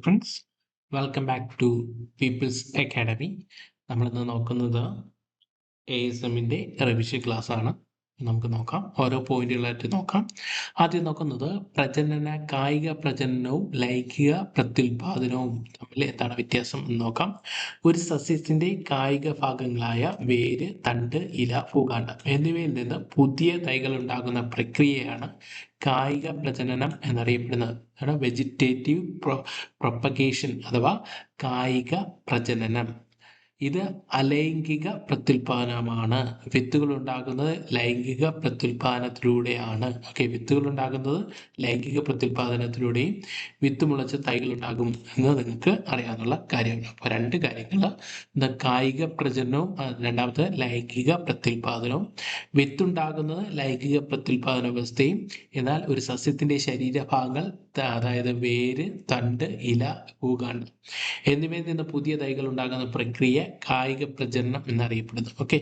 Friends welcome back to peoples academy. നമ്മളിന്ന് നോക്കുന്നത് A S എമ്മിന്റെ റിവിഷൻ ക്ലാസ് ആണ്. നമുക്ക് നോക്കാം. ഓരോ പോയിന്റുകളായിട്ട് നോക്കാം. ആദ്യം നോക്കുന്നത് പ്രജനന കായിക പ്രജനനവും ലൈംഗിക പ്രത്യുൽപാദനവും തമ്മിൽ എന്താണ് വ്യത്യാസം എന്ന് നോക്കാം. ഒരു സസ്യത്തിന്റെ കായിക ഭാഗങ്ങളായ വേര് തണ്ട് ഇല ഭൂകാണ്ഡം എന്നിവയിൽ നിന്ന് പുതിയ തൈകൾ ഉണ്ടാകുന്ന പ്രക്രിയയാണ് കായിക പ്രജനനം എന്നറിയപ്പെടുന്നത്. അതാണ് വെജിറ്റേറ്റീവ് പ്രൊ പ്രൊപ്പഗേഷൻ അഥവാ കായിക പ്രജനനം. ഇത് അലൈംഗിക പ്രത്യുൽപാദനമാണ് വിത്തുകൾ ഉണ്ടാകുന്നത് ലൈംഗിക പ്രത്യുൽപാദനത്തിലൂടെയാണ് ഓക്കെ വിത്തുകൾ ഉണ്ടാകുന്നത് ലൈംഗിക പ്രത്യുൽപാദനത്തിലൂടെയും വിത്ത് മുളച്ച തൈകൾ ഉണ്ടാകും എന്ന് നിങ്ങൾക്ക് അറിയാവുന്ന കാര്യമാണ്. അപ്പോൾ രണ്ട് കാര്യങ്ങൾ എന്താ കായിക പ്രജനനവും രണ്ടാമത്തെ ലൈംഗിക പ്രത്യുൽപാദനവും വിത്തുണ്ടാകുന്നത് ലൈംഗിക പ്രത്യുൽപാദന വ്യവസ്ഥയും എന്നാൽ ഒരു സസ്യത്തിന്റെ ശരീരഭാഗങ്ങൾ അതായത് വേര് തണ്ട് ഇല ഭൂകാണ്ഡം എന്നിവയിൽ നിന്ന് പുതിയ തൈകൾ ഉണ്ടാകുന്ന പ്രക്രിയ കായിക പ്രജനനം എന്നറിയപ്പെടുന്നു. ഓക്കെ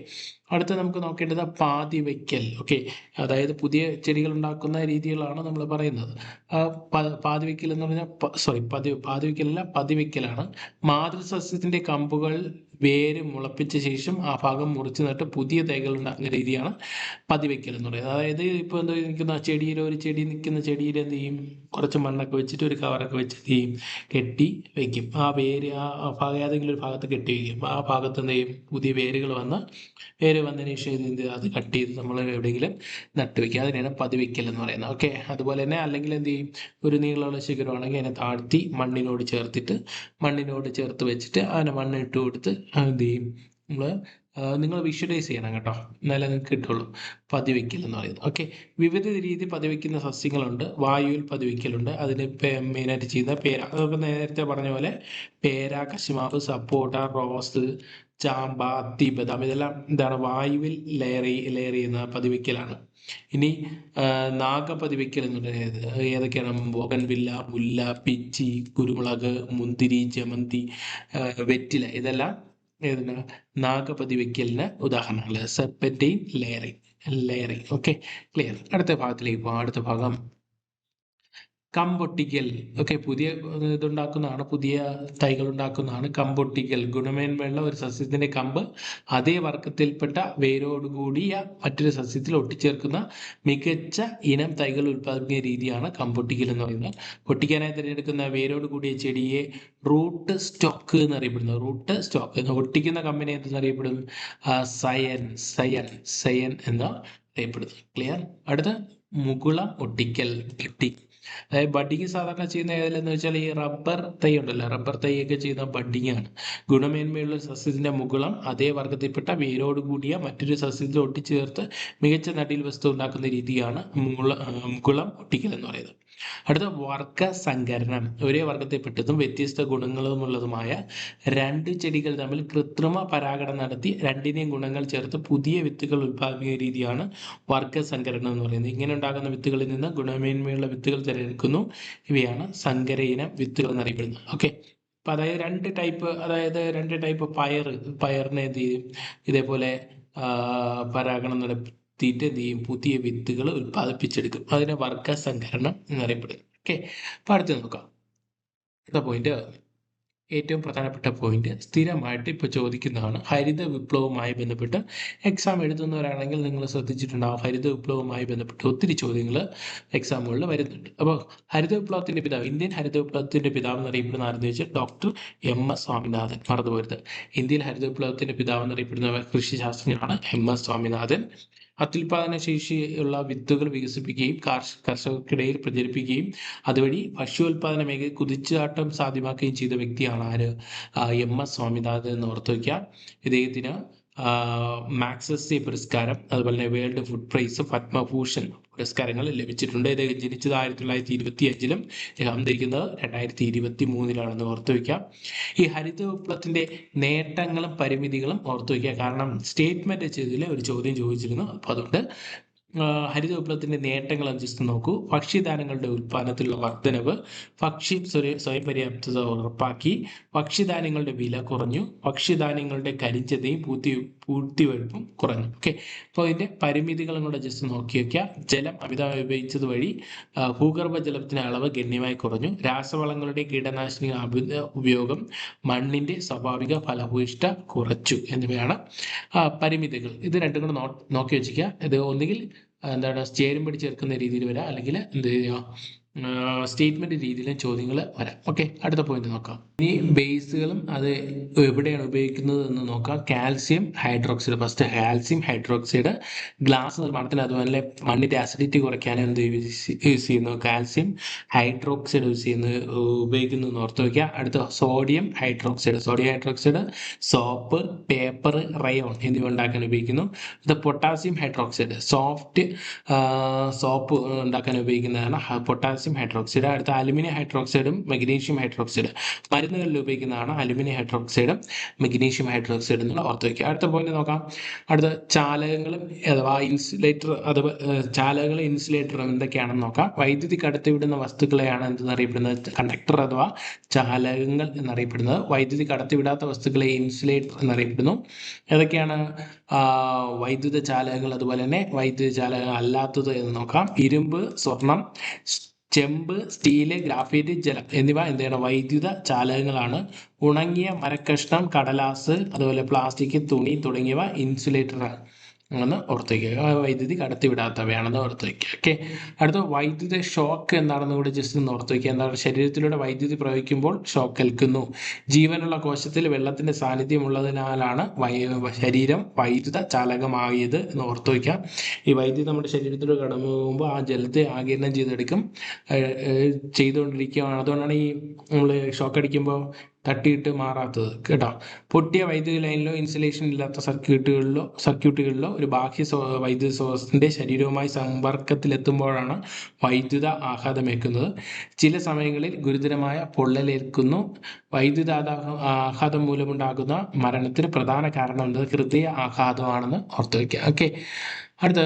അടുത്ത നമുക്ക് നോക്കേണ്ടത് പാതി വയ്ക്കൽ ഓക്കെ അതായത് പുതിയ ചെടികൾ ഉണ്ടാക്കുന്ന രീതികളാണ് നമ്മൾ പറയുന്നത്. ആ, പ- പാതി വയ്ക്കൽ എന്ന് പറഞ്ഞാൽ സോറി പതി പാതി വയ്ക്കലല്ല പതിവയ്ക്കലാണ്. മാതൃസസ്യത്തിന്റെ കമ്പുകൾ വേര് മുളപ്പിച്ച ശേഷം ആ ഭാഗം മുറിച്ച് നട്ട് പുതിയ തൈകൾ ഉണ്ടാക്കുന്ന രീതിയാണ് പതിവയ്ക്കൽ എന്ന് പറയുന്നത് അതായത് ഇപ്പോൾ എന്താ നിൽക്കുന്ന ചെടിയിൽ ഒരു ചെടി നിൽക്കുന്ന ചെടിയിൽ എന്ത് ചെയ്യും? കുറച്ച് മണ്ണൊക്കെ വെച്ചിട്ട് ഒരു കവറൊക്കെ വെച്ച് എന്ത് ചെയ്യും? കെട്ടി വെക്കും. ആ വേര് ആ ഭാഗം ഏതെങ്കിലും ഒരു ഭാഗത്ത് കെട്ടി വെക്കും. ആ ഭാഗത്ത് എന്ത് ചെയ്യും? പുതിയ വേരുകൾ വന്ന് വേര് വന്നതിന് ശേഷം എന്ത് അത് കട്ട് ചെയ്ത് നമ്മൾ എവിടെയെങ്കിലും നട്ട് വെക്കുക അതിനാണ് പതിവയ്ക്കൽ എന്ന് പറയുന്നത്. ഓക്കെ? അതുപോലെ തന്നെ അല്ലെങ്കിൽ എന്ത് ചെയ്യും? ഒരു നീളമുള്ള ശിഖരമാണെങ്കിൽ അതിനെ താഴ്ത്തി മണ്ണിനോട് ചേർത്തിട്ട് മണ്ണിനോട് ചേർത്ത് വെച്ചിട്ട് അതിനെ മണ്ണ് ഇട്ട് കൊടുത്ത് എന്ത് നമ്മൾ നിങ്ങൾ വിഷ്വലൈസ് ചെയ്യണം കേട്ടോ. എന്നാലേ നിങ്ങൾക്ക് കിട്ടുള്ളൂ. പതിവയ്ക്കൽ എന്ന് പറയുന്നത്. ഓക്കെ വിവിധ രീതി പതിവയ്ക്കുന്ന സസ്യങ്ങളുണ്ട്. വായുവിൽ പതിവയ്ക്കലുണ്ട് അതിന് മെയിനായിട്ട് ചെയ്യുന്ന പേര അതൊക്കെ നേരത്തെ പറഞ്ഞ പോലെ പേര കശുമാവ് സപ്പോട്ട റോസ് ചാമ്പ അത്തി ബദാം ഇതെല്ലാം എന്താണ് വായുവിൽ ലെയർ ലെയർ ചെയ്യുന്ന പതിവയ്ക്കലാണ് ഇനി നാഗ നാഗപതിവയ്ക്കൽ എന്ന് പറയുന്നത് ഏതൊക്കെയാണ്? ബോഗൻവില്ല മുല്ല പിച്ചി കുരുമുളക് മുന്തിരി ജമന്തി വെറ്റില ഇതെല്ലാം ഏതിന് നാഗപതിവയ്ക്കലിന് ഉദാഹരണങ്ങൾ serpentine layering layering okay clear അടുത്ത ഭാഗത്തിലേക്ക് പോകാം അടുത്ത ഭാഗം കമ്പൊട്ടിക്കൽ ഓക്കെ പുതിയ ഇതുണ്ടാക്കുന്നതാണ് പുതിയ തൈകൾ ഉണ്ടാക്കുന്നതാണ് കമ്പൊട്ടിക്കൽ ഗുണമേന്മയുള്ള ഒരു സസ്യത്തിന്റെ കമ്പ് അതേ വർഗത്തിൽപ്പെട്ട വേരോടുകൂടിയ മറ്റൊരു സസ്യത്തിൽ ഒട്ടിച്ചേർക്കുന്ന മികച്ച ഇനം തൈകൾ ഉൽപ്പാദിപ്പിക്കുന്ന രീതിയാണ് കമ്പൊട്ടിക്കൽ എന്ന് പറയുന്നത്. പൊട്ടിക്കാനായി തിരഞ്ഞെടുക്കുന്ന വേരോട് കൂടിയ ചെടിയെ റൂട്ട് സ്റ്റോക്ക് എന്നറിയപ്പെടുന്നു. റൂട്ട് സ്റ്റോക്ക് എന്ന് ഒട്ടിക്കുന്ന കമ്പനി എന്നറിയപ്പെടും ആ, സയൻ സയൻ സയൻ എന്ന് അറിയപ്പെടുന്നു. ക്ലിയർ? അടുത്ത മുകുളം ഒട്ടിക്കൽ അതായത് ബഡ്ഡിങ് സാധാരണ ചെയ്യുന്ന ഏതിലെന്ന് വെച്ചാൽ ഈ റബ്ബർ തൈ ഉണ്ടല്ലോ റബ്ബർ തൈയൊക്കെ ചെയ്യുന്ന ബഡ്ഡിങ് ആണ്. ഗുണമേന്മയുള്ള സസ്യത്തിന്റെ മുകളം അതേ വർഗത്തിൽപ്പെട്ട വേരോട് കൂടിയ മറ്റൊരു സസ്യത്തിൽ ഒട്ടിച്ചേർത്ത് മികച്ച നടീൽ വസ്തു ഉണ്ടാക്കുന്ന രീതിയാണ് മുകുളം ഒട്ടിക്കൽ എന്ന് പറയുന്നത്. അടുത്ത വർഗ സങ്കരണം ഒരേ വർഗത്തിൽപ്പെട്ടതും വ്യത്യസ്ത ഗുണങ്ങളുമുള്ളതുമായ രണ്ട് ചെടികൾ തമ്മിൽ കൃത്രിമ പരാഗണം നടത്തി രണ്ടിനെയും ഗുണങ്ങൾ ചേർത്ത് പുതിയ വിത്തുകൾ ഉൽപ്പാദിപ്പിക്കുന്ന രീതിയാണ് വർഗ സങ്കരണം എന്ന് പറയുന്നത്. ഇങ്ങനെ ഉണ്ടാകുന്ന വിത്തുകളിൽ നിന്ന് ഗുണമേന്മയുള്ള വിത്തുകൾ തിരഞ്ഞെടുക്കുന്നു. ഇവയാണ് സങ്കര ഇനം വിത്തുകൾ എന്നറിയപ്പെടുന്നത് ഓക്കെ. അപ്പൊ അതായത് രണ്ട് ടൈപ്പ് അതായത് രണ്ട് ടൈപ്പ് പയർ പയറിനെ എന്ത് ചെയ്യും? ഇതേപോലെ പരാഗണം നടത്തിയിട്ട് എന്ത് ചെയ്യും പുതിയ വിത്തുകൾ ഉൽപ്പാദിപ്പിച്ചെടുക്കും. അതിനെ വർഗ സങ്കരണം എന്നറിയപ്പെടുന്നു. ഓക്കെ അപ്പൊ അടുത്ത് നോക്കാം. അടുത്ത പോയിന്റ് ഏറ്റവും പ്രധാനപ്പെട്ട പോയിന്റ് സ്ഥിരമായിട്ട് ഇപ്പോൾ ചോദിക്കുന്നതാണ് ഹരിത വിപ്ലവവുമായി ബന്ധപ്പെട്ട് എക്സാം എഴുതുന്നവരാണെങ്കിൽ നിങ്ങൾ ശ്രദ്ധിച്ചിട്ടുണ്ടാവും ഹരിത വിപ്ലവവുമായി ബന്ധപ്പെട്ട് ഒത്തിരി ചോദ്യങ്ങൾ എക്സാമുകളിൽ വരുന്നുണ്ട്. അപ്പോൾ ഹരിത വിപ്ലവത്തിന്റെ പിതാവ് ഇന്ത്യൻ ഹരിത വിപ്ലവത്തിന്റെ പിതാവ് എന്ന് എന്നറിയപ്പെടുന്ന ആരെന്ന് വെച്ചാൽ ഡോക്ടർ എം എസ് സ്വാമിനാഥൻ. മറന്നുപോരുത്. ഇന്ത്യയിൽ ഹരിത വിപ്ലവത്തിന്റെ പിതാവ് എന്നറിയപ്പെടുന്ന കൃഷി ശാസ്ത്രജ്ഞനാണ് എം എസ് സ്വാമിനാഥൻ. അത്യുൽപാദന ശേഷിയുള്ള വിത്തുകൾ വികസിപ്പിക്കുകയും കാർഷ കർഷകർക്കിടയിൽ പ്രചരിപ്പിക്കുകയും അതുവഴി ഭക്ഷ്യോൽപാദന മേഖല കുതിച്ചാട്ടം സാധ്യമാക്കുകയും ചെയ്ത വ്യക്തിയാണ് ആര്? എം. എസ്. സ്വാമിനാഥൻ എന്ന് ഓർത്തു വയ്ക്കുക ഇദ്ദേഹത്തിന് മാക്സസെ പുരസ്കാരം അതുപോലെ തന്നെ വേൾഡ് ഫുഡ് പ്രൈസ് പത്മഭൂഷൺ പുരസ്കാരങ്ങൾ ലഭിച്ചിട്ടുണ്ട്. ഇദ്ദേഹം ജനിച്ചത് ആയിരത്തി തൊള്ളായിരത്തി ഇരുപത്തി അഞ്ചിലും ഇദ്ദേഹം ധരിക്കുന്നത് രണ്ടായിരത്തി ഇരുപത്തി മൂന്നിലാണെന്ന് ഓർത്തു വയ്ക്കാം ഈ ഹരിത വിപ്ലവത്തിന്റെ നേട്ടങ്ങളും പരിമിതികളും ഓർത്തു വയ്ക്കുക. കാരണം സ്റ്റേറ്റ്മെന്റ് ചെയ്തതിൽ ഒരു ചോദ്യം ചോദിച്ചിരുന്നു. അപ്പൊ അതുകൊണ്ട് ഹരിത വിപ്ലവത്തിന്റെ നേട്ടങ്ങൾ ജസ്റ്റ് നോക്കൂ. ഭക്ഷ്യധാന്യങ്ങളുടെ ഉൽപ്പാദനത്തിലുള്ള വർധനവ് ഭക്ഷ്യ സ്വയം പര്യാപ്തത ഉറപ്പാക്കി ഭക്ഷ്യധാന്യങ്ങളുടെ വില കുറഞ്ഞു ഭക്ഷ്യധാന്യങ്ങളുടെ കരിഞ്ചതയും പൂത്തി പൂർത്തിവെടുപ്പും കുറഞ്ഞു. ഓക്കെ അപ്പോൾ ഇതിന്റെ പരിമിതികളും കൂടെ ജസ്റ്റ് നോക്കി വയ്ക്കുക ജലം അമിതമായി ഉപയോഗിച്ചത് വഴി ഭൂഗർഭ ജലത്തിന്റെ അളവ് ഗണ്യമായി കുറഞ്ഞു. രാസവളങ്ങളുടെ കീടനാശിനി അമിത ഉപയോഗം മണ്ണിന്റെ സ്വാഭാവിക ഫലഭൂയിഷ്ഠ കുറച്ചു എന്നിവയാണ് പരിമിതികൾ. ഇത് രണ്ടും കൂടെ നോക്കി വെച്ചിരിക്കുക. ഇത് ഒന്നുകിൽ എന്താണ് ചേരുംപടി ചേർക്കുന്ന രീതിയിൽ വരാം. അല്ലെങ്കിൽ എന്ത് ചെയ്യുക സ്റ്റേറ്റ്മെന്റ് രീതിയിലും ചോദ്യങ്ങൾ വരാം. ഓക്കെ അടുത്ത പോയിന്റ് നോക്കാം. ഇനി ബേസുകളും അത് എവിടെയാണ് ഉപയോഗിക്കുന്നത് എന്ന് നോക്കാം. Calcium hydroxide first calcium hydroxide glass നിർമ്മാണത്തിൽ അതുപോലെ മണ്ണിന്റെ ആസിഡിറ്റി കുറയ്ക്കാനും എന്ത് യൂസ് ചെയ്യുന്നു കാൽസ്യം ഹൈഡ്രോക്സൈഡ് യൂസ് ചെയ്യുന്നു ഉപയോഗിക്കുന്നു എന്ന് ഓർത്ത് വയ്ക്കുക അടുത്ത sodium hydroxide sodium hydroxide soap paper rayon എന്നിവ ഉണ്ടാക്കാൻ ഉപയോഗിക്കുന്നു. അടുത്ത പൊട്ടാസ്യം ഹൈഡ്രോക്സൈഡ് സോഫ്റ്റ് സോപ്പ് ഉണ്ടാക്കാൻ ഉപയോഗിക്കുന്നതാണ്. പൊട്ടാസ്യം ഹൈഡ്രോക്സൈഡ് അടുത്ത അലുമിനിയം ഹൈഡ്രോക്സൈഡും മഗ്നീഷ്യം ഹൈഡ്രോക്സൈഡ്. മരുന്നുകളിൽ ഉപയോഗിക്കുന്നതാണ് അലുമിനിയം ഹൈഡ്രോക്സൈഡും മഗ്നീഷ്യം ഹൈഡ്രോക്സൈഡ് എന്നുള്ള ഓർത്ത് വയ്ക്കുക. അടുത്ത പോയിന്റ് നോക്കാം. അടുത്ത ചാലകങ്ങളും അഥവാ ഇൻസുലേറ്റർ അഥവാ ചാലകങ്ങളും ഇൻസുലേറ്ററും എന്തൊക്കെയാണെന്ന് നോക്കാം. വൈദ്യുതി കടത്തിവിടുന്ന വസ്തുക്കളെയാണ് എന്തെന്നറിയപ്പെടുന്നത് കണ്ടക്ടർ അഥവാ ചാലകങ്ങൾ എന്നറിയപ്പെടുന്നത്. വൈദ്യുതി കടത്തിവിടാത്ത വസ്തുക്കളെ ഇൻസുലേറ്റർ എന്നറിയപ്പെടുന്നു. ഏതൊക്കെയാണ്? വൈദ്യുത ചാലകങ്ങൾ അതുപോലെ തന്നെ വൈദ്യുത ചാലകങ്ങൾ അല്ലാത്തത് എന്ന് നോക്കാം. ഇരുമ്പ് സ്വർണം ചെമ്പ് സ്റ്റീൽ ഗ്രാഫൈറ്റ് ജലം എന്നിവ എന്ത് ചെയ്യണം? വൈദ്യുത ചാലകങ്ങളാണ്. ഉണങ്ങിയ മരക്കഷ്ണം കടലാസ് അതുപോലെ പ്ലാസ്റ്റിക് തുണി തുടങ്ങിയവ ഇൻസുലേറ്റർ ആണെന്ന് ഓർത്ത് വയ്ക്കുക വൈദ്യുതി കടത്തിവിടാത്തവയാണെന്ന് ഓർത്ത് വയ്ക്കുക ഓക്കെ അടുത്ത വൈദ്യുതി ഷോക്ക് എന്താണെന്ന് കൂടി ജസ്റ്റ് ഒന്ന് ഓർത്ത് വയ്ക്കുക എന്താണ് ശരീരത്തിലൂടെ വൈദ്യുതി പ്രയോഗിക്കുമ്പോൾ ഷോക്ക് ഏൽക്കുന്നു ജീവനുള്ള കോശത്തിൽ വെള്ളത്തിന്റെ സാന്നിധ്യം ഉള്ളതിനാലാണ് വൈ ശരീരം വൈദ്യുത ചാലകമായത് എന്ന് ഓർത്ത് വയ്ക്കുക ഈ വൈദ്യുതി നമ്മുടെ ശരീരത്തിലൂടെ കടന്നു പോകുമ്പോൾ ആ ജലത്തെ ആഗിരണം ചെയ്തെടുക്കും. ചെയ്തുകൊണ്ടിരിക്കുകയാണ്. അതുകൊണ്ടാണ് ഈ നമ്മൾ ഷോക്ക് അടിക്കുമ്പോൾ തട്ടിയിട്ട് മാറാത്തത്. കേട്ടോ? പൊട്ടിയ വൈദ്യുതി ലൈനിലോ ഇൻസുലേഷൻ ഇല്ലാത്ത സർക്യൂട്ടുകളിലോ സർക്യൂട്ടുകളിലോ ഒരു ബാഹ്യ വൈദ്യുത സ്രോതസ്സിന്റെ ശരീരവുമായി സമ്പർക്കത്തിലെത്തുമ്പോഴാണ് വൈദ്യുത ആഘാതമേക്കുന്നത് ചില സമയങ്ങളിൽ ഗുരുതരമായ പൊള്ളലേൽക്കുന്നു. വൈദ്യുത ആഘാതം മൂലമുണ്ടാകുന്ന മരണത്തിന് പ്രധാന കാരണം എന്നത് ഹൃദയ ആഘാതമാണെന്ന് ഓർത്തു വയ്ക്കുക ഓക്കെ അടുത്ത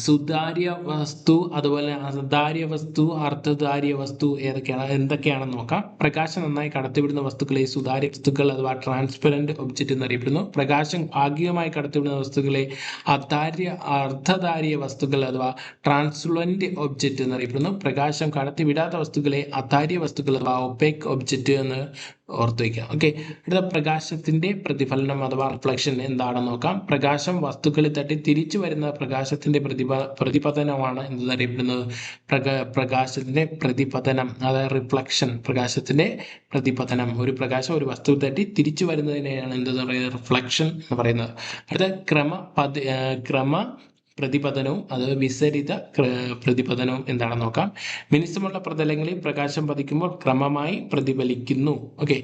സുതാര്യ വസ്തു അതുപോലെ അസുതാര്യ വസ്തു അർദ്ധധാര്യ വസ്തു ഏതൊക്കെയാണ്? എന്തൊക്കെയാണെന്ന് നോക്കാം. പ്രകാശം നന്നായി കടത്തിവിടുന്ന വസ്തുക്കളെ സുതാര്യ വസ്തുക്കൾ അഥവാ ട്രാൻസ്പെറന്റ് ഒബ്ജക്റ്റ് എന്നറിയപ്പെടുന്നു പ്രകാശം ഭാഗികമായി കടത്തിവിടുന്ന വസ്തുക്കളെ അധാര്യ അർദ്ധധാര്യ വസ്തുക്കൾ അഥവാ ട്രാൻസ്ലുവന്റ് ഒബ്ജക്റ്റ് എന്നറിയപ്പെടുന്നു പ്രകാശം കടത്തിവിടാത്ത വസ്തുക്കളെ അധാര്യ വസ്തുക്കൾ അഥവാ ഒപ്പേക്ക് ഒബ്ജക്റ്റ് എന്ന് ഓർത്ത് വയ്ക്കാം ഓക്കെ അടുത്ത പ്രകാശത്തിന്റെ പ്രതിഫലനം അഥവാ റിഫ്ലക്ഷൻ എന്താണെന്ന് നോക്കാം. പ്രകാശം വസ്തുക്കളിൽ തട്ടി തിരിച്ചു വരുന്ന പ്രകാശത്തിന്റെ പ്രതിഭ പ്രതിപതനമാണ് എന്നറിയപ്പെടുന്നത് പ്രകാ പ്രകാശത്തിന്റെ പ്രതിപതനം അതായത് റിഫ്ലക്ഷൻ പ്രകാശത്തിന്റെ പ്രതിപതനം. ഒരു പ്രകാശം ഒരു വസ്തു തട്ടി തിരിച്ചു വരുന്നതിനെയാണ് എന്തെന്ന് പറയുന്നത്? റിഫ്ലക്ഷൻ എന്ന് പറയുന്നത്. അടുത്ത ക്രമ പതി ക്രമ പ്രതിപതനവും അത് വിസരിത പ്രതിപതനവും എന്താണെന്ന് നോക്കാം. മിനുസമുള്ള പ്രതലങ്ങളിൽ പ്രകാശം പതിക്കുമ്പോൾ ക്രമമായി പ്രതിഫലിക്കുന്നു. ഓക്കെ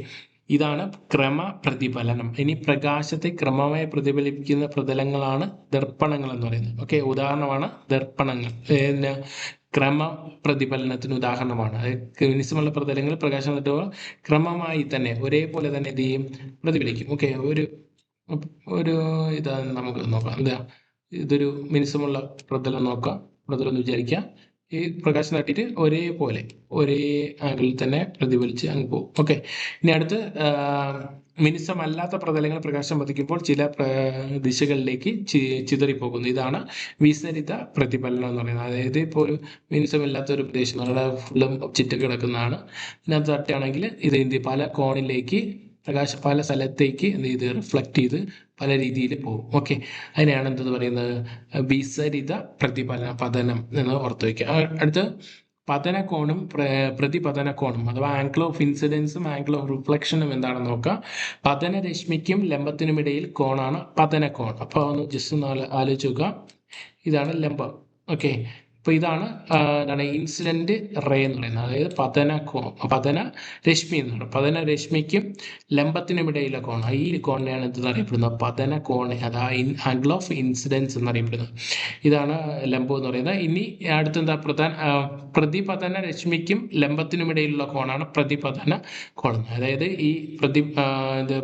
ഇതാണ് ക്രമ പ്രതിഫലനം. ഇനി പ്രകാശത്തെ ക്രമമായി പ്രതിഫലിപ്പിക്കുന്ന പ്രതലങ്ങളാണ് ദർപ്പണങ്ങൾ എന്ന് പറയുന്നത്. ഓക്കെ ഉദാഹരണമാണ് ദർപ്പണങ്ങൾ. ക്രമ പ്രതിഫലനത്തിന് ഉദാഹരണമാണ്. മിനിസമുള്ള മിനുസമുള്ള പ്രതലങ്ങളിൽ പ്രകാശം തട്ടുമ്പോൾ ക്രമമായി തന്നെ ഒരേപോലെ തന്നെ എന്ത് ചെയ്യും? പ്രതിഫലിക്കും. ഓക്കെ ഒരു ഒരു ഇത് നമുക്ക് നോക്കാം. എന്താ ഇതൊരു മിനിസമുള്ള പ്രതലം നോക്കാം. പ്രതലം എന്ന് വിചാരിക്കാം. ഈ പ്രകാശം തട്ടിയിട്ട് ഒരേപോലെ ഒരേ ആംഗിളിൽ തന്നെ പ്രതിഫലിച്ച് അങ്ങ് പോകും ഓക്കെ. ഇനി അടുത്ത് മിനിസമല്ലാത്ത പ്രതലങ്ങൾ പ്രകാശം പതിക്കുമ്പോൾ ചില ദിശകളിലേക്ക് ചിതറിപ്പോകുന്നു. ഇതാണ് വിസരിത പ്രതിഫലനം എന്ന് പറയുന്നത്. അതായത് ഇപ്പോൾ ഒരു മിനുസമില്ലാത്ത ഒരു പ്രദേശം നമ്മുടെ ഫുള്ളും ഒബ്ജക്റ്റ് കിടക്കുന്നതാണ്. ഇതിനകത്ത് തട്ടുകയാണെങ്കിൽ ഇത് എന്ത്? പല കോണിലേക്ക് പ്രകാശം പല സ്ഥലത്തേക്ക് എന്ത് ചെയ്ത് റിഫ്ലക്ട് ചെയ്ത് പല രീതിയിൽ പോകും. ഓക്കെ. അതിനെയാണ് എന്തെന്ന് പറയുന്നത്? വിസരിത പ്രതിഫല പതനം എന്ന് ഓർത്ത് വയ്ക്കുക. അടുത്ത അടുത്ത് പതനകോണും പ്ര- പ്രതിപതനകോണും അഥവാ ആംഗിൾ ഓഫ് ഇൻസിഡൻസും ആംഗിൾ ഓഫ് റിഫ്ലക്ഷനും എന്താണെന്ന് നോക്കാം പതനരശ്മിക്കും ലംബത്തിനുമിടയിൽ കോണാണ് പതനകോൺ അപ്പോൾ ഒന്ന് ജസ്റ്റ് ഒന്ന് ആലോ- ആലോചിച്ച് നോക്കുക. ഇതാണ് ലംബം. ഓക്കെ. അപ്പോൾ ഇതാണ് എന്താണ് ഇൻസിഡന്റ് റേ എന്ന് പറയുന്നത്. അതായത് പതന കോ പതന രശ്മി എന്ന് എന്നാണ് പതന രശ്മിക്കും ലംബത്തിനുമിടയിലെ കോൺ. ഈ കോണിനെയാണ് എന്ത് അറിയപ്പെടുന്നത് പതന കോൺ അതാ ഇൻ ആംഗിൾ ഓഫ് ഇൻസിഡൻസ് എന്നറിയപ്പെടുന്നത് ഇതാണ് ലംബം എന്ന് പറയുന്നത്. ഇനി അടുത്തെന്താ? പ്രധാന പ്രതിപതന രശ്മിക്കും ലംബത്തിനുമിടയിലുള്ള കോണാണ് പ്രതിപതന കോൺ. അതായത് ഈ പ്രതി ഇത്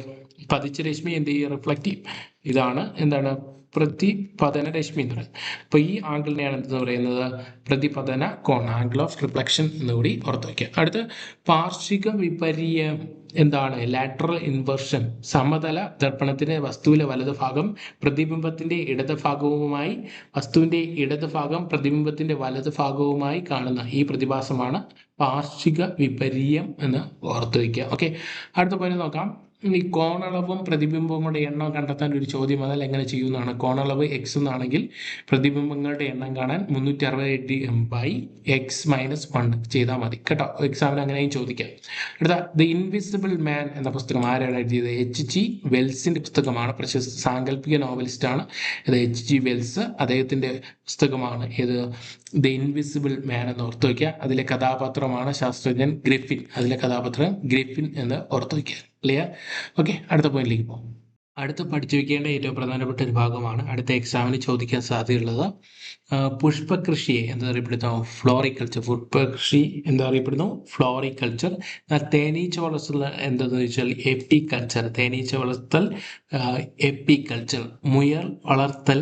പതിച്ച രശ്മി എന്ത് ചെയ്യും? റിഫ്ലക്റ്റ് ചെയ്യും. ഇതാണ് എന്താണ് പ്രതിപതന രശ്മി എന്ന് പറയുന്നത് അപ്പോൾ ഈ ആംഗിളിനെയാണ് എന്തെന്ന് പറയുന്നത്? പ്രതിപതന കോൺ ആംഗിൾ ഓഫ് റിഫ്ലക്ഷൻ എന്നുകൂടി ഓർത്ത് വയ്ക്കുക അടുത്ത പാർശ്വിക വിപര്യം എന്താണ്? ലാറ്ററൽ ഇൻവെർഷൻ സമതല ദർപ്പണത്തിന്റെ വസ്തുവിലെ വലതുഭാഗം പ്രതിബിംബത്തിന്റെ ഇടതുഭാഗവുമായി വസ്തുവിന്റെ ഇടതുഭാഗം പ്രതിബിംബത്തിന്റെ വലതുഭാഗവുമായി കാണുന്ന ഈ പ്രതിഭാസമാണ് പാർശ്വിക വിപരീയം എന്ന് ഓർത്തു വയ്ക്കുക ഓക്കെ അടുത്ത പോയിന്റ് നോക്കാം. ഈ കോണളവും പ്രതിബിംബങ്ങളുടെ എണ്ണം കണ്ടെത്താൻ ഒരു ചോദ്യം വന്നാൽ എങ്ങനെ ചെയ്യുന്നതാണ് കോണളവ് എക്സ് എന്നാണെങ്കിൽ പ്രതിബിംബങ്ങളുടെ എണ്ണം കാണാൻ മുന്നൂറ്റി അറുപത് ബൈ എക്സ് മൈനസ് വൺ ചെയ്താൽ മതി. കേട്ടോ? എക്സാമിന് അങ്ങനെയും ചോദിക്കാം. അടുത്ത ദ ഇൻവിസിബിൾ മാൻ എന്ന പുസ്തകം ആരാണ് എഴുതിയത്? എച്ച് ജി വെൽസിന്റെ പുസ്തകമാണ്. പ്രശസ്ത സാങ്കല്പിക നോവലിസ്റ്റാണ് ഇത് എച്ച് ജി വെൽസ് അദ്ദേഹത്തിന്റെ പുസ്തകമാണ്. ഇത് ദ ഇൻവിസിബിൾ മാൻ എന്ന് ഓർത്തു വയ്ക്കുക. അതിലെ കഥാപാത്രമാണ് ശാസ്ത്രജ്ഞൻ ഗ്രിഫിൻ. അതിലെ കഥാപാത്രം ഗ്രിഫിൻ എന്ന് ഓർത്തു വയ്ക്കുക. ക്ലിയർ ഓക്കെ അടുത്ത പോയിന്റിലേക്ക് പോകും. അടുത്ത പഠിച്ചു വയ്ക്കേണ്ട ഏറ്റവും പ്രധാനപ്പെട്ട ഒരു ഭാഗമാണ് അടുത്ത എക്സാമിന് ചോദിക്കാൻ സാധ്യതയുള്ളത്. പുഷ്പ പുഷ്പകൃഷിയെ എന്താ അറിയപ്പെടുന്നു? ഫ്ലോറിക്കൾച്ചർ പുഷ്പകൃഷി എന്താ അറിയപ്പെടുന്നു? ഫ്ലോറിക്കൾച്ചർ തേനീച്ച വളർത്തൽ എന്താണെന്ന് വെച്ചാൽ എപ്പിക്കൾച്ചർ തേനീച്ച വളർത്തൽ എപ്പിക്കൾച്ചർ മുയൽ വളർത്തൽ